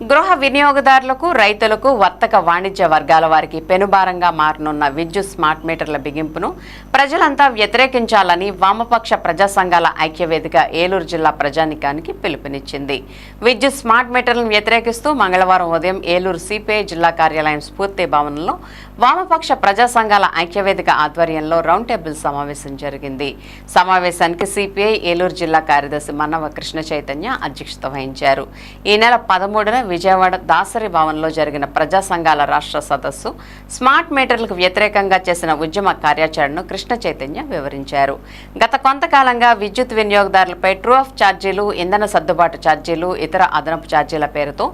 గృహ వినియోగదారులకు రైతులకు వర్తక వాణిజ్య వర్గాల వారికి పెనుభారంగా మారనున్న విద్యుత్ స్మార్ట్ మీటర్ల బిగింపును ప్రజలంతా వ్యతిరేకించాలని వామపక్ష ప్రజా సంఘాల ఐక్యవేదిక ఏలూరు జిల్లా ప్రజానికానికి పిలుపునిచ్చింది. విద్యుత్ స్మార్ట్ మీటర్లను వ్యతిరేకిస్తూ మంగళవారం ఉదయం ఏలూరు సిపిఐ జిల్లా కార్యాలయం స్ఫూర్తి భవనంలో వామపక్ష ప్రజా సంఘాల ఐక్యవేదిక ఆధ్వర్యంలో రౌండ్ టేబుల్ సమావేశం జరిగింది. సమావేశానికి సిపిఐ ఏలూరు జిల్లా కార్యదర్శి మన్నవ కృష్ణ చైతన్య అధ్యక్షత వహించారు. ఈ నెల పదమూడున విజయవాడ దాసరి భవన్లో జరిగిన ప్రజా సంఘాల రాష్ట్ర సదస్సు స్మార్ట్ మీటర్లకు వ్యతిరేకంగా చేసిన ఉద్యమ కార్యాచరణను కృష్ణ చైతన్య వివరించారు. గత కొంతకాలంగా విద్యుత్ వినియోగదారులపై ట్రూ ఆఫ్ ఛార్జీలు ఇంధన సర్దుబాటు ఛార్జీలు ఇతర అదనపు ఛార్జీల పేరుతో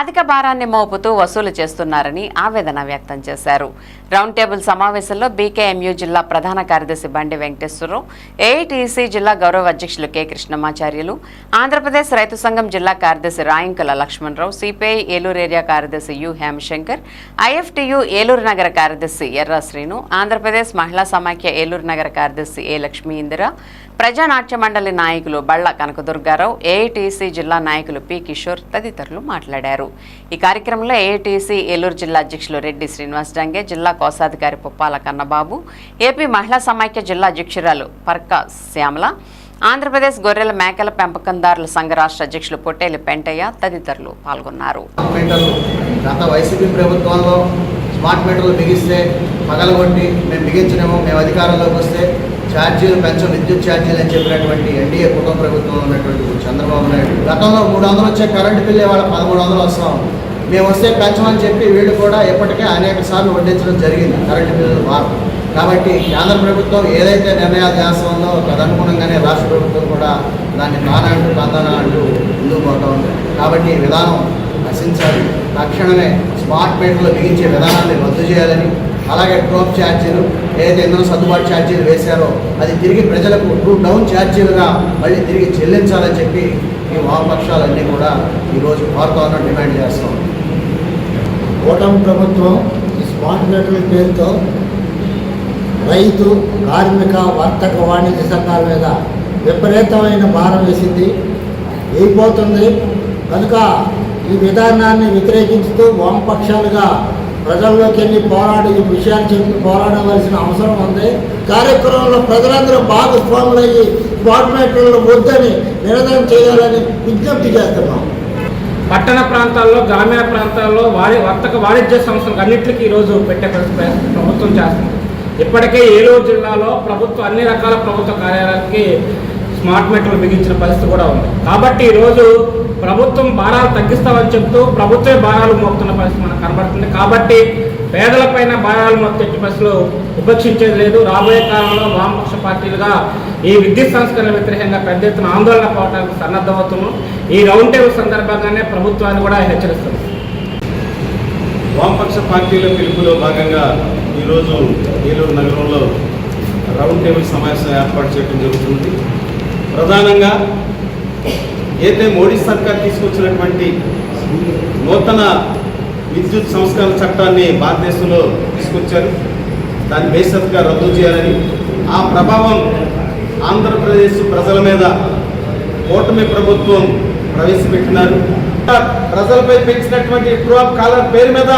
అధిక భారాన్ని మోపుతూ వసూలు చేస్తున్నారని ఆవేదన వ్యక్తం చేశారు. రౌండ్ టేబుల్ సమావేశంలో బీకేఎంయూ జిల్లా ప్రధాన కార్యదర్శి బండి వెంకటేశ్వరరావు ఏఐటీసీ జిల్లా గౌరవ అధ్యక్షులు కె కృష్ణమాచార్యులు ఆంధ్రప్రదేశ్ రైతు సంఘం జిల్లా కార్యదర్శి రాయంకుల లక్ష్మణరావు సిపిఐ ఏలూరు ఏరియా కార్యదర్శి యు హేమశంకర్ ఐఎఫ్టియు ఏలూరు నగర కార్యదర్శి ఎర్ర శ్రీను ఆంధ్రప్రదేశ్ మహిళా సమాఖ్య ఏలూరు నగర కార్యదర్శి ఏ లక్ష్మీ ఇందిర ప్రజానాట్య మండలి నాయకులు బళ్ళ కనకదుర్గారావు ఏఐటీసీ జిల్లా నాయకులు పి కిషోర్ తదితరులు మాట్లాడారు. ఈ కార్యక్రమంలో ఏఐటీసీ ఏలూరు జిల్లా అధ్యక్షులు రెడ్డి శ్రీనివాస్ డంగే జిల్లా కోశాధికారి పుప్పాల కన్నబాబు ఏపీ మహిళా సమాఖ్య జిల్లా అధ్యక్షురాలు పర్కా శ్యామల ఆంధ్రప్రదేశ్ గొర్రెల మేకల పెంపకందారుల సంఘ రాష్ట్ర అధ్యక్షులు పొట్టేలి పెంటయ్య తదితరులు పాల్గొన్నారు. గత వైసీపీ ప్రభుత్వంలో స్మార్ట్ మీటర్లు బిగిస్తే పగలగొట్టి మేము బిగించినాము మేము అధికారంలోకి వస్తే ఛార్జీలు పెంచం విద్యుత్ ఛార్జీలు అని చెప్పినటువంటి ఎన్డీఏ కుటుంబ ప్రభుత్వంలో ఉన్నటువంటి చంద్రబాబు నాయుడు. గతంలో మూడు వందలు వచ్చే కరెంటు బిల్లు వాళ్ళ పదమూడు వందలు వస్తాం మేము వస్తే పెంచమని చెప్పి వీళ్ళు కూడా ఇప్పటికే అనేక సార్లు వడ్డించడం జరిగింది కరెంటు బిల్లులు మార్పు. కాబట్టి కేంద్ర ప్రభుత్వం ఏదైతే నిర్ణయాలు చేస్తుందో తదనుగుణంగానే రాష్ట్ర ప్రభుత్వం కూడా దాన్ని నానంటూ బంధన అంటూ ముందుకు పోతా ఉంది. కాబట్టి విధానం నశించాలి. తక్షణమే స్మార్ట్ మీటర్లు బిగించే విధానాన్ని రద్దు చేయాలని అలాగే డ్రాప్ ఛార్జీలు ఏదైతే ఇంధన సర్దుబాటు ఛార్జీలు వేశారో అది తిరిగి ప్రజలకు టూ డౌన్ ఛార్జీలుగా మళ్ళీ తిరిగి చెల్లించాలని చెప్పి ఈ వామపక్షాలన్నీ కూడా ఈరోజు వార్తలను డిమాండ్ చేస్తాం ఓటమి ప్రభుత్వం ఈ స్మార్ట్ మీటర్ల పేరుతో రైతు కార్మిక వర్తక వాణిజ్య సంఘాల మీద విపరీతమైన భారం వేసింది. అయిపోతుంది. కనుక ఈ విధానాన్ని వ్యతిరేకించుతూ వామపక్షాలుగా ప్రజల్లోకి వెళ్ళి పోరాడి ఈ విషయాలు చెప్పి పోరాడవలసిన అవసరం ఉంది. కార్యక్రమంలో ప్రజలందరూ భాగస్వాములయ్యి స్మార్ట్ వద్దని నిరసన చేయాలని విజ్ఞప్తి చేస్తున్నాం. పట్టణ ప్రాంతాల్లో గ్రామీణ ప్రాంతాల్లో వారి వర్తక వాణిజ్య సంస్థలకు అన్నింటికి ఈరోజు పెట్టే ప్రభుత్వం చేస్తుంది. ఇప్పటికే ఏలూరు జిల్లాలో ప్రభుత్వం అన్ని రకాల ప్రభుత్వ కార్యాలయాలకి స్మార్ట్ మీటర్లు బిగించిన పరిస్థితి కూడా ఉంది. కాబట్టి ఈరోజు ప్రభుత్వం భారాలు తగ్గిస్తామని చెప్తూ ప్రభుత్వే భారాలు మోపుతున్న పరిస్థితి మనకు కనబడుతుంది. కాబట్టి పేదలపైన భారాలు మొత్తం పరిస్థితులు ఉపేక్షించేది లేదు. రాబోయే కాలంలో వామపక్ష పార్టీలుగా ఈ విద్యుత్ సంస్కరణ వ్యతిరేకంగా పెద్ద ఎత్తున ఆందోళన పోవడానికి సన్నద్ధమవుతున్నాం. ఈ రౌండ్ టేబుల్ సందర్భంగానే ప్రభుత్వాన్ని కూడా హెచ్చరిస్తున్నాం. వామపక్ష పార్టీల పిలుపులో భాగంగా ఈరోజు ఏలూరు నగరంలో రౌండ్ టేబుల్ సమావేశం ఏర్పాటు చేయడం జరుగుతుంది. ప్రధానంగా అయితే మోడీ సర్కార్ తీసుకొచ్చినటువంటి నూతన విద్యుత్ సంస్కరణ చట్టాన్ని భారతదేశంలో తీసుకొచ్చారు. దాన్ని బేసత్గా రద్దు చేయాలని ఆ ప్రభావం ఆంధ్రప్రదేశ్ ప్రజల మీద కూటమి ప్రభుత్వం ప్రవేశపెట్టినారు. ప్రజలపై పెంచినటువంటి ప్రోప్ కాలం కాలర్ పేరు మీద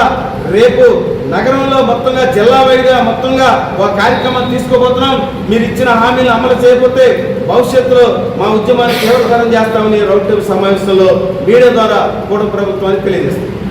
రేపు నగరంలో మొత్తంగా జిల్లా వైడిగా మొత్తంగా ఒక కార్యక్రమం తీసుకోబోతున్నాం. మీరు ఇచ్చిన హామీలు అమలు చేయకపోతే భవిష్యత్తులో మా ఉద్యమాన్ని తీవ్రతరం చేస్తామని రౌండ్ టేబుల్ సమావేశంలో మీడియా ద్వారా కూడ ప్రభుత్వానికి తెలియజేస్తాం